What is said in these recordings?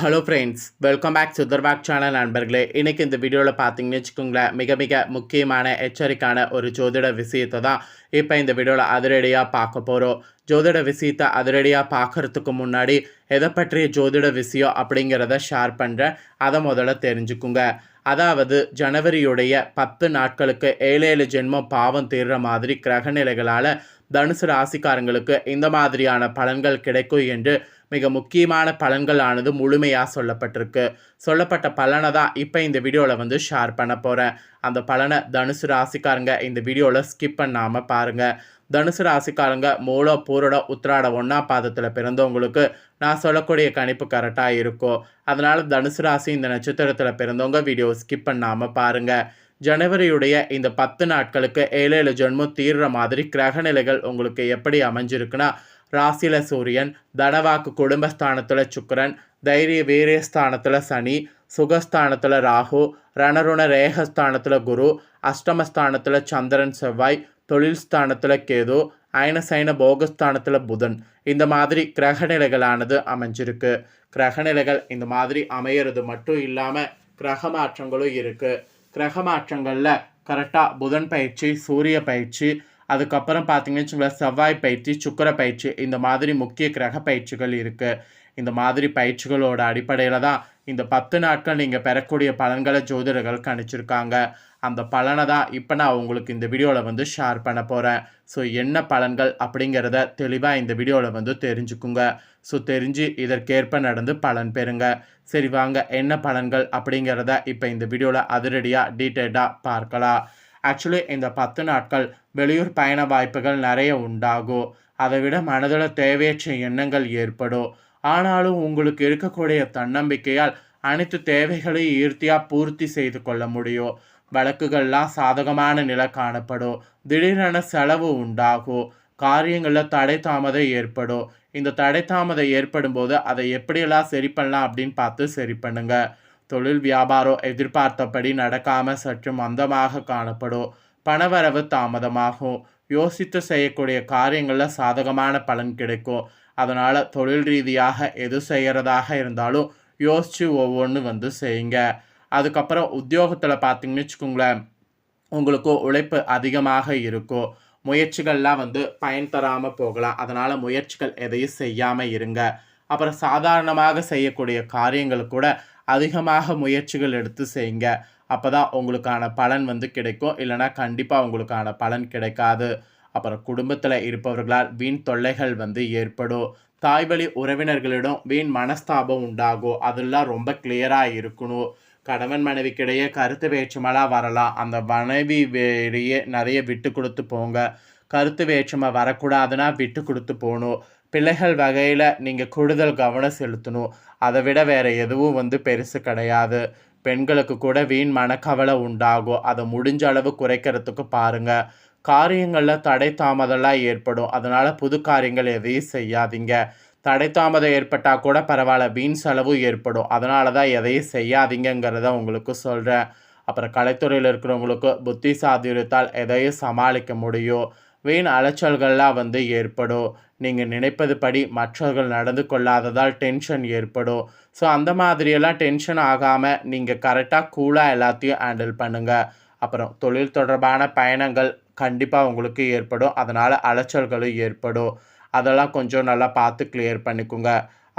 Hello friends welcome back சுதர்பாக் channel நண்பர்களே. இன்றைக்கி இந்த வீடியோவில் பார்த்தீங்கன்னு வச்சுக்கோங்களேன் மிக மிக முக்கியமான எச்சரிக்கையான ஒரு ஜோதிட விஷயத்தை தான் இப்போ இந்த வீடியோவில் அதிரடியாக பார்க்க போகிறோம் ஜோதிட விஷயத்தை அதிரடியாக பார்க்கறதுக்கு முன்னாடி எதை பற்றிய ஜோதிட விஷயம் அப்படிங்கிறத ஷேர் பண்ணுறேன் அதை முதல்ல தெரிஞ்சுக்குங்க. அதாவது ஜனவரியுடைய பத்து நாட்களுக்கு ஏழு ஏழு ஜென்மம் பாவம் தீர்ற மாதிரி கிரகநிலைகளால் தனுசு ராசிக்காரங்களுக்கு இந்த மாதிரியான பலன்கள் கிடைக்கும் என்று மிக முக்கியமான பலன்களானது முழுமையாக சொல்லப்பட்டிருக்கு. சொல்லப்பட்ட பலனை தான் இப்போ இந்த வீடியோவில் வந்து ஷேர் பண்ண போகிறேன் அந்த பலனை தனுசு ராசிக்காரங்க இந்த வீடியோவில் ஸ்கிப் பண்ணாமல் பாருங்கள் தனுசு ராசிக்காரங்க மூல பூரட உத்திராட ஒன்றா பாதத்தில் பிறந்தவங்களுக்கு நான் சொல்லக்கூடிய கணிப்பு கரெக்டாக இருக்கும் அதனால் தனுசு ராசி இந்த நட்சத்திரத்தில் பிறந்தவங்க வீடியோ ஸ்கிப் பண்ணாமல் பாருங்கள் ஜனவரியுடைய இந்த பத்து நாட்களுக்கு ஏழு ஏழு ஜென்மம் தீர்ற மாதிரி கிரகநிலைகள் உங்களுக்கு எப்படி அமைஞ்சிருக்குன்னா ராசியில் சூரியன் தனவாக்கு குடும்பஸ்தானத்தில் சுக்கரன் தைரிய வீரியஸ்தானத்தில் சனி சுகஸ்தானத்தில் ராகு ரணருண ரேகஸ்தானத்தில் குரு அஷ்டமஸ்தானத்தில் சந்திரன் செவ்வாய் தொழில் ஸ்தானத்தில் கேது அயனசைன போகஸ்தானத்தில் புதன். இந்த மாதிரி கிரகநிலைகளானது அமைஞ்சிருக்கு. கிரகநிலைகள் இந்த மாதிரி அமையிறது மட்டும் இல்லாமல் கிரக மாற்றங்களும் இருக்குது கிரக மாற்றங்களில் கரெக்டாக புதன் பயிற்சி சூரிய பயிற்சி அதுக்கப்புறம் பார்த்தீங்கன்னு வச்சுங்களேன் செவ்வாய் பயிற்சி சுக்கர பயிற்சி இந்த மாதிரி முக்கிய கிரக பயிற்சிகள் இருக்குது இந்த மாதிரி பயிற்சிகளோட அடிப்படையில் தான் இந்த பத்து நாட்கள் நீங்கள் பெறக்கூடிய பலன்களை ஜோதிடர்கள் கணிச்சிருக்காங்க. அந்த பலனை தான் இப்போ நான் உங்களுக்கு இந்த வீடியோவில் வந்து ஷேர் பண்ண போகிறேன் ஸோ என்ன பலன்கள் அப்படிங்கிறத தெளிவாக இந்த வீடியோவில் வந்து தெரிஞ்சுக்குங்க. ஸோ தெரிஞ்சு இதற்கேற்ப நடந்து பலன் பெறுங்க. சரி வாங்க என்ன பலன்கள் அப்படிங்கிறத இப்போ இந்த வீடியோவில் அதிரடியாக டீட்டெயில்டாக பார்க்கலாம். ஆக்சுவலி இந்த பத்து நாட்கள் வெளியூர் பயண வாய்ப்புகள் நிறைய உண்டாகும். அதை விட மனதில் தேவையற்ற எண்ணங்கள் ஏற்படும். ஆனாலும் உங்களுக்கு இருக்கக்கூடிய தன்னம்பிக்கையால் அனைத்து தேவைகளையும் ஈர்த்தியாக பூர்த்தி செய்து கொள்ள முடியும். வழக்குகள்லாம் சாதகமான நிலை காணப்படும். திடீரென செலவு உண்டாகும். காரியங்களில் தடை தாமதம் ஏற்படும். இந்த தடை தாமதம் ஏற்படும் போது அதை எப்படியெல்லாம் சரி பண்ணலாம் அப்படின்னு பார்த்து சரி பண்ணுங்கள் தொழில் வியாபாரம் எதிர்பார்த்தபடி நடக்காமல் சற்று மந்தமாக காணப்படும். பணவரவு தாமதமாகும். யோசித்து செய்யக்கூடிய காரியங்களில் சாதகமான பலன் கிடைக்கும். அதனால் தொழில் ரீதியாக எது செய்கிறதாக இருந்தாலும் யோசித்து ஒவ்வொன்று வந்து செய்யுங்க. அதுக்கப்புறம் உத்தியோகத்தில் பார்த்தீங்கன்னு வச்சுக்கோங்களேன் உங்களுக்கு உழைப்பு அதிகமாக இருக்கும். முயற்சிகள்லாம் வந்து பயன் தராமல் போகலாம். அதனால் முயற்சிகள் எதையும் செய்யாமல் இருங்க. அப்புறம் சாதாரணமாக செய்யக்கூடிய காரியங்கள் கூட அதிகமாக முயற்சிகள் எடுத்து செய்யுங்க அப்போ தான் உங்களுக்கான பலன் வந்து கிடைக்கும். இல்லைனா கண்டிப்பாக உங்களுக்கான பலன் கிடைக்காது. அப்புறம் குடும்பத்தில் இருப்பவர்களால் வீண் தொல்லைகள் வந்து ஏற்படும். தாய்வழி உறவினர்களிடம் வீண் மனஸ்தாபம் உண்டாகும். அதெல்லாம் ரொம்ப கிளியராக இருக்கணும். கணவன் மனைவிக்கிடையே கருத்து வேற்றுமெல்லாம் வரலாம். அந்த மனைவி இடையே நிறைய விட்டு கொடுத்து போங்க. கருத்து வேற்றுமை வரக்கூடாதுன்னா விட்டு கொடுத்து போகணும். பிள்ளைகள் வகையில் நீங்கள் கூடுதல் கவனம் செலுத்தணும். அதை விட வேறு எதுவும் வந்து பெருசு கிடையாது. பெண்களுக்கு கூட வீண் மனக்கவலை உண்டாகும். அதை முடிஞ்ச அளவு குறைக்கிறதுக்கு பாருங்கள் காரியங்களில் தடை தாமதம்லாம் ஏற்படும். அதனால் புது காரியங்கள் எதையும் செய்யாதீங்க. தடை தாமதம் ஏற்பட்டால் கூட பரவாயில்ல வீண் செலவு ஏற்படும். அதனால தான் எதையும் செய்யாதீங்கிறத உங்களுக்கு சொல்கிறேன் அப்புறம் கலைத்துறையில் இருக்கிறவங்களுக்கு புத்தி சாதித்தால் எதையும் சமாளிக்க முடியும். வீண் அலைச்சல்கள்லாம் வந்து ஏற்படும். நீங்கள் நினைப்பது படி மற்றவர்கள் நடந்து கொள்ளாததால் டென்ஷன் ஏற்படும். ஸோ அந்த மாதிரியெல்லாம் டென்ஷன் ஆகாமல் நீங்கள் கரெக்டாக கூலாக எல்லாத்தையும் ஹேண்டில் பண்ணுங்கள் அப்புறம் தொழில் தொடர்பான பயணங்கள் கண்டிப்பாக உங்களுக்கு ஏற்படும். அதனால் அலைச்சல்களும் ஏற்படும். அதெல்லாம் கொஞ்சம் நல்லா பார்த்து கிளியர் பண்ணிக்கோங்க.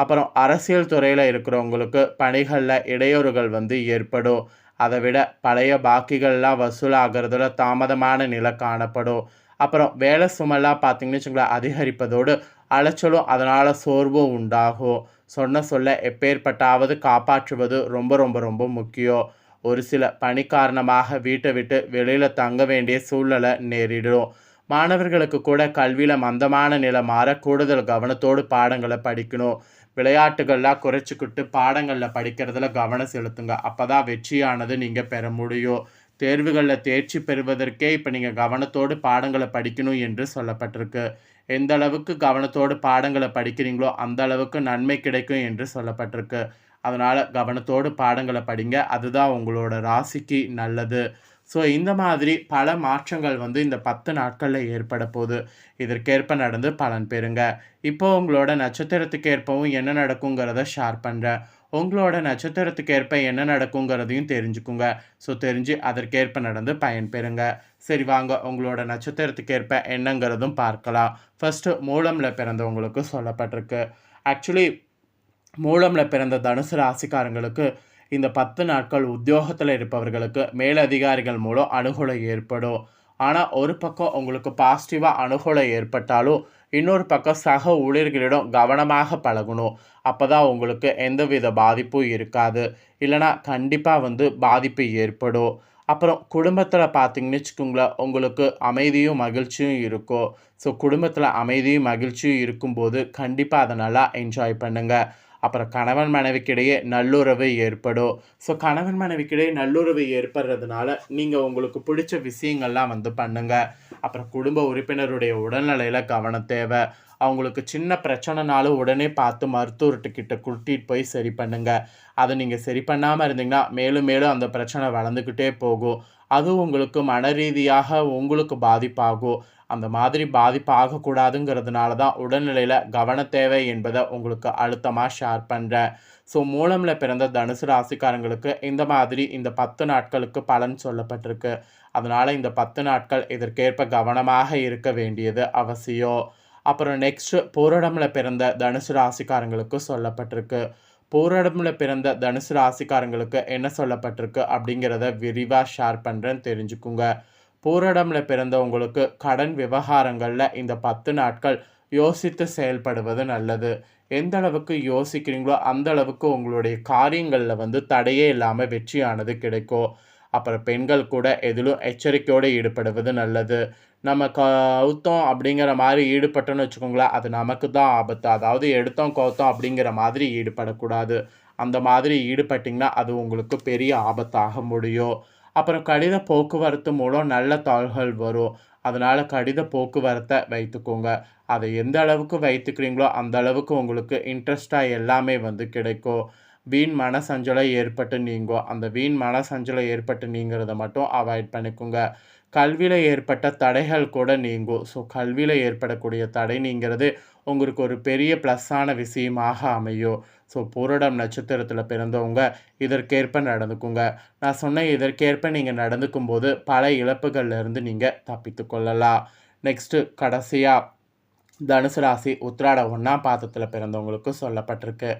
அப்புறம் அரசியல் துறையில் இருக்கிறவங்களுக்கு பணிகளில் இடையூறுகள் வந்து ஏற்படும். அதை விட பழைய பாக்கிகள்லாம் வசூலாகிறதுல தாமதமான நிலை காணப்படும். அப்புறம் வேலை சுமெல்லாம் பார்த்தீங்கன்னு வச்சுங்களேன் அதிகரிப்பதோடு அலைச்சலும் அதனால் சோர்வும் உண்டாகும். சொன்ன சொல்ல எப்பேற்பட்டாவது காப்பாற்றுவது ரொம்ப ரொம்ப ரொம்ப முக்கியம். ஒரு சில பணி காரணமாக வீட்டை விட்டு வெளியில் தங்க வேண்டிய சூழ்நிலை நேரிடும். மாணவர்களுக்கு கூட கல்வியில் மந்தமான நிலை மாற கூடுதல் கவனத்தோடு பாடங்களை படிக்கணும். விளையாட்டுகள்லாம் குறைச்சிக்கிட்டு பாடங்களில் படிக்கிறதுல கவனம் செலுத்துங்க. அப்போ தான் வெற்றியானது நீங்கள் பெற முடியும். தேர்வுகளில் தேர்ச்சி பெறுவதற்கே இப்போ நீங்கள் கவனத்தோடு பாடங்களை படிக்கணும் என்று சொல்லப்பட்டிருக்கு. எந்த அளவுக்கு கவனத்தோடு பாடங்களை படிக்கிறீங்களோ அந்த அளவுக்கு நன்மை கிடைக்கும் என்று சொல்லப்பட்டிருக்கு. அதனால் கவனத்தோடு பாடங்களை படிங்க. அதுதான் உங்களோட ராசிக்கு நல்லது. ஸோ இந்த மாதிரி பல மாற்றங்கள் வந்து இந்த பத்து நாட்களில் ஏற்பட போகுது. இதற்கேற்ப நடந்து பலன் பெறுங்க. இப்போ உங்களோட நட்சத்திரத்துக்கு ஏற்பவும் என்ன நடக்குங்கிறத ஷேர் பண்ணுறேன் உங்களோட நட்சத்திரத்துக்கு ஏற்ப என்ன நடக்குங்கிறதையும் தெரிஞ்சுக்குங்க. ஸோ தெரிஞ்சு அதற்கேற்ப நடந்து பயன் பெறுங்க சரி வாங்க. உங்களோட நட்சத்திரத்துக்கு ஏற்ப என்னங்கிறதும் பார்க்கலாம். ஃபஸ்ட்டு மூலமில் பிறந்தவங்களுக்கு சொல்லப்பட்டிருக்கு. ஆக்சுவலி மூலமில் பிறந்த தனுசு ராசிக்காரங்களுக்கு இந்த பத்து நாட்கள் உத்தியோகத்தில் இருப்பவர்களுக்கு மேலதிகாரிகள் மூலம் அணுகுலை ஏற்படும். ஆனால் ஒரு பக்கம் உங்களுக்கு பாசிட்டிவாக அணுகுலை ஏற்பட்டாலும் இன்னொரு பக்கம் சக ஊழியர்களிடம் கவனமாக பழகணும். அப்போ தான் உங்களுக்கு எந்தவித பாதிப்பும் இருக்காது. இல்லைனா கண்டிப்பாக வந்து பாதிப்பு ஏற்படும். அப்புறம் குடும்பத்தில் பார்த்தீங்கன்னு வச்சுக்கோங்களேன் உங்களுக்கு அமைதியும் மகிழ்ச்சியும் இருக்கும். ஸோ குடும்பத்தில் அமைதியும் மகிழ்ச்சியும் இருக்கும்போது கண்டிப்பாக அதை நல்லா என்ஜாய் பண்ணுங்கள் அப்புறம் கணவன் மனைவிக்கிடையே நல்லுறவு ஏற்படும். ஸோ கணவன் மனைவிக்கிடையே நல்லுறவு ஏற்படுறதுனால நீங்கள் உங்களுக்கு பிடிச்ச விஷயங்கள்லாம் வந்து பண்ணுங்கள் அப்புறம் குடும்ப உறுப்பினருடைய உடல்நிலையில் கவனம் தேவை. அவங்களுக்கு சின்ன பிரச்சனைனாலும் உடனே பார்த்து மருத்துவர்கிட்ட கூட்டிகிட்டு போய் சரி பண்ணுங்கள் அதை நீங்கள் சரி பண்ணாமல் இருந்தீங்கன்னா மேலும் மேலும் அந்த பிரச்சனை வளர்ந்துக்கிட்டே போகும். அது உங்களுக்கு மன ரீதியாக உங்களுக்கு பாதிப்பாகும். அந்த மாதிரி பாதிப்பு ஆகக்கூடாதுங்கிறதுனால தான் உடல்நிலையில் கவன தேவை என்பதை உங்களுக்கு அழுத்தமாக ஷேர் பண்ணுறேன் ஸோ மூலமில் பிறந்த தனுசு ராசிக்காரங்களுக்கு இந்த மாதிரி இந்த பத்து நாட்களுக்கு பலன் சொல்லப்பட்டிருக்கு. அதனால் இந்த பத்து நாட்கள் இதற்கேற்ப கவனமாக இருக்க வேண்டியது அவசியம். அப்புறம் நெக்ஸ்ட்டு பூரடமில் பிறந்த தனுசு ராசிக்காரங்களுக்கு சொல்லப்பட்டிருக்கு. பூரடமில் பிறந்த தனுசு ராசிக்காரங்களுக்கு என்ன சொல்லப்பட்டிருக்கு அப்படிங்கிறத விரிவாக ஷேர் பண்ணுறேன்னு தெரிஞ்சுக்குங்க. பூரடமில் பிறந்தவங்களுக்கு கடன் விவகாரங்களில் இந்த பத்து நாட்கள் யோசித்து செயல்படுவது நல்லது. எந்த அளவுக்கு யோசிக்கிறீங்களோ அந்த அளவுக்கு உங்களுடைய காரியங்களில் வந்து தடையே இல்லாமல் வெற்றியானது கிடைக்கும். அப்புறம் பெண்கள் கூட எதிலும் எச்சரிக்கையோடு ஈடுபடுவது நல்லது. நம்ம கவுத்தோம் அப்படிங்கிற மாதிரி ஈடுபட்டோன்னு வச்சுக்கோங்களேன் அது நமக்கு தான் ஆபத்து. அதாவது எடுத்தோம் கவுத்தோம் அப்படிங்கிற மாதிரி ஈடுபடக்கூடாது. அந்த மாதிரி ஈடுபட்டிங்கன்னா அது உங்களுக்கு பெரிய ஆபத்தாக முடியும். அப்புறம் கடித போக்குவரத்து மூலம் நல்ல தாள்கள் வரும். அதனால் கடித போக்குவரத்தை வைத்துக்கோங்க. அதை எந்த அளவுக்கு வைத்துக்கிறீங்களோ அந்த அளவுக்கு உங்களுக்கு இன்ட்ரெஸ்டாக எல்லாமே வந்து கிடைக்கும். வீண் மன ஏற்பட்டு நீங்கும் அந்த வீண் மன ஏற்பட்டு நீங்கிறத மட்டும் அவாய்ட் பண்ணிக்கோங்க. கல்வியில் ஏற்பட்ட தடைகள் கூட நீங்கும் ஸோ கல்வியில் ஏற்படக்கூடிய தடை நீங்கிறது உங்களுக்கு ஒரு பெரிய ப்ளஸ்ஸான விஷயமாக அமையும் ஸோ பூரடம் நட்சத்திரத்தில் பிறந்தவங்க இதற்கேற்ப நடந்துக்குங்க. நான் சொன்ன இதற்கேற்ப நீங்கள் நடந்துக்கும் போது பல இழப்புகள்லேருந்து நீங்கள் தப்பித்து கொள்ளலாம். நெக்ஸ்ட்டு கடைசியாக தனுசு ராசி உத்ராட ஒன்றாம் பாதத்தில் பிறந்தவங்களுக்கு சொல்லப்பட்டிருக்கு.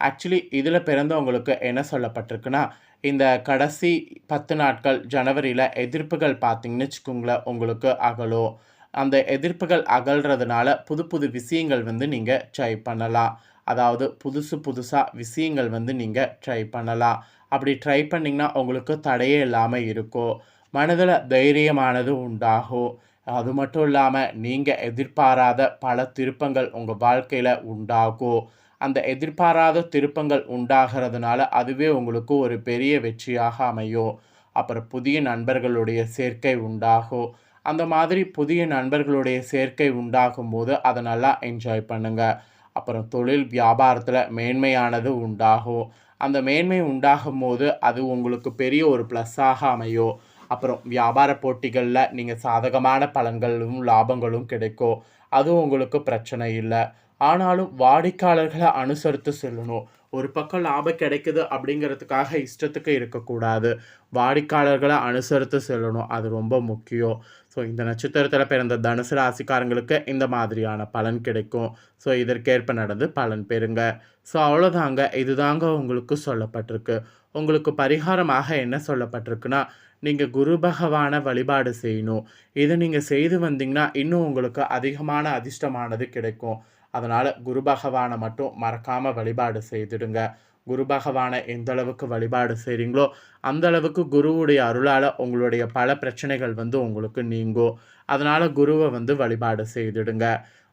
ஆக்சுவலி இதில் பிறந்தவங்களுக்கு என்ன சொல்லப்பட்டிருக்குன்னா இந்த கடைசி பத்து நாட்கள் ஜனவரியில் எதிர்ப்புகள் பார்த்திங்கன்னு வச்சுக்கோங்களேன் உங்களுக்கு அகலும். அந்த எதிர்ப்புகள் அகல்றதுனால புது புது விஷயங்கள் வந்து நீங்கள் ட்ரை பண்ணலாம். அதாவது புதுசு புதுசாக விஷயங்கள் வந்து நீங்கள் ட்ரை பண்ணலாம். அப்படி ட்ரை பண்ணிங்கன்னா உங்களுக்கு தடையே இல்லாமல் இருக்கும். மனதில் தைரியமானது உண்டாகும். அது மட்டும் இல்லாமல் நீங்கள் எதிர்பாராத பல திருப்பங்கள் உங்கள் வாழ்க்கையில் உண்டாகும். அந்த எதிர்பாராத திருப்பங்கள் உண்டாகிறதுனால அதுவே உங்களுக்கு ஒரு பெரிய வெற்றியாக அமையும். அப்புறம் புதிய நண்பர்களுடைய சேர்க்கை உண்டாகும். அந்த மாதிரி புதிய நண்பர்களுடைய சேர்க்கை உண்டாகும் போது அதை நல்லா என்ஜாய் பண்ணுங்கள் அப்புறம் தொழில் வியாபாரத்தில் மேன்மையானது உண்டாகும். அந்த மேன்மை உண்டாகும் போது அது உங்களுக்கு பெரிய ஒரு ப்ளஸ்ஸாக அமையும். அப்புறம் வியாபார போட்டிகளில் நீங்கள் சாதகமான பலன்களும் லாபங்களும் கிடைக்கும். அதுவும் உங்களுக்கு பிரச்சனை இல்லை. ஆனாலும் வாடிக்கையாளர்களை அனுசரித்து செல்லணும். ஒரு பக்கம் லாபம் கிடைக்குது அப்படிங்கிறதுக்காக இஷ்டத்துக்கு இருக்கக்கூடாது. வாடிக்கையாளர்களை அனுசரித்து செல்லணும். அது ரொம்ப முக்கியம். ஸோ இந்த நட்சத்திரத்தில் பிறந்த தனுசு ராசிக்காரங்களுக்கு இந்த மாதிரியான பலன் கிடைக்கும். ஸோ இதற்கேற்ப நடந்து பலன் பெறுங்க. ஸோ அவ்வளோதாங்க இதுதாங்க உங்களுக்கு சொல்லப்பட்டிருக்கு. உங்களுக்கு பரிகாரமாக என்ன சொல்லப்பட்டிருக்குன்னா நீங்கள் குரு பகவானை வழிபாடு செய்யணும். இதை நீங்கள் செய்து வந்தீங்கன்னா இன்னும் உங்களுக்கு அதிகமான அதிர்ஷ்டமானது கிடைக்கும். அதனால் குரு பகவானை மட்டும் மறக்காமல் வழிபாடு செய்துடுங்க. குரு பகவானை எந்த அளவுக்கு வழிபாடு செய்கிறீங்களோ அந்த அளவுக்கு குருவுடைய அருளால் உங்களுடைய பல பிரச்சனைகள் வந்து உங்களுக்கு நீங்கும். அதனால் குருவை வந்து வழிபாடு செய்துடுங்க.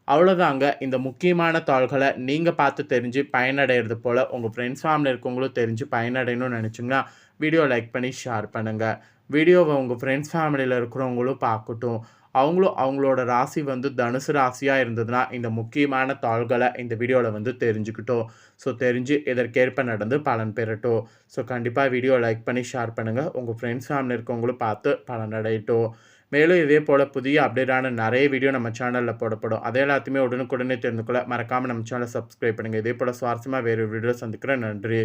அவ்வளோதாங்க இந்த முக்கியமான தாள்களை நீங்கள் பார்த்து தெரிஞ்சு பயனடைகிறது போல் உங்கள் ஃப்ரெண்ட்ஸ் ஃபேமிலி இருக்கவங்களும் தெரிஞ்சு பயனடையணும்னு நினச்சிங்கன்னா வீடியோ லைக் பண்ணி ஷேர் பண்ணுங்கள் வீடியோவை உங்கள் ஃப்ரெண்ட்ஸ் ஃபேமிலியில் இருக்கிறவங்களும் பார்க்கட்டும். அவங்களும் அவங்களோட ராசி வந்து தனுசு ராசியாக இருந்ததுன்னா இந்த முக்கியமான தாள்களை இந்த வீடியோவில் வந்து தெரிஞ்சுக்கிட்டோம். ஸோ தெரிஞ்சு இதற்கேற்ப நடந்து பலன் பெறட்டும். ஸோ கண்டிப்பாக வீடியோ லைக் பண்ணி ஷேர் பண்ணுங்கள் உங்கள் ஃப்ரெண்ட்ஸ் ஃபேமிலி இருக்கவங்களும் பார்த்து பலன் அடையட்டும் மேலும் இதே போல் புதிய அப்டேட்டான நிறைய வீடியோ நம்ம சேனலில் போடப்படும். அதே எல்லாத்தையுமே உடனுக்குடனே தெரிந்து கொள்ள மறக்காமல் நம்ம சேனலை சப்ஸ்கிரைப் பண்ணுங்கள் இதே போல் சுவாரஸ்யமாக வேறு வீடியோ சந்திக்கிறேன். நன்றி.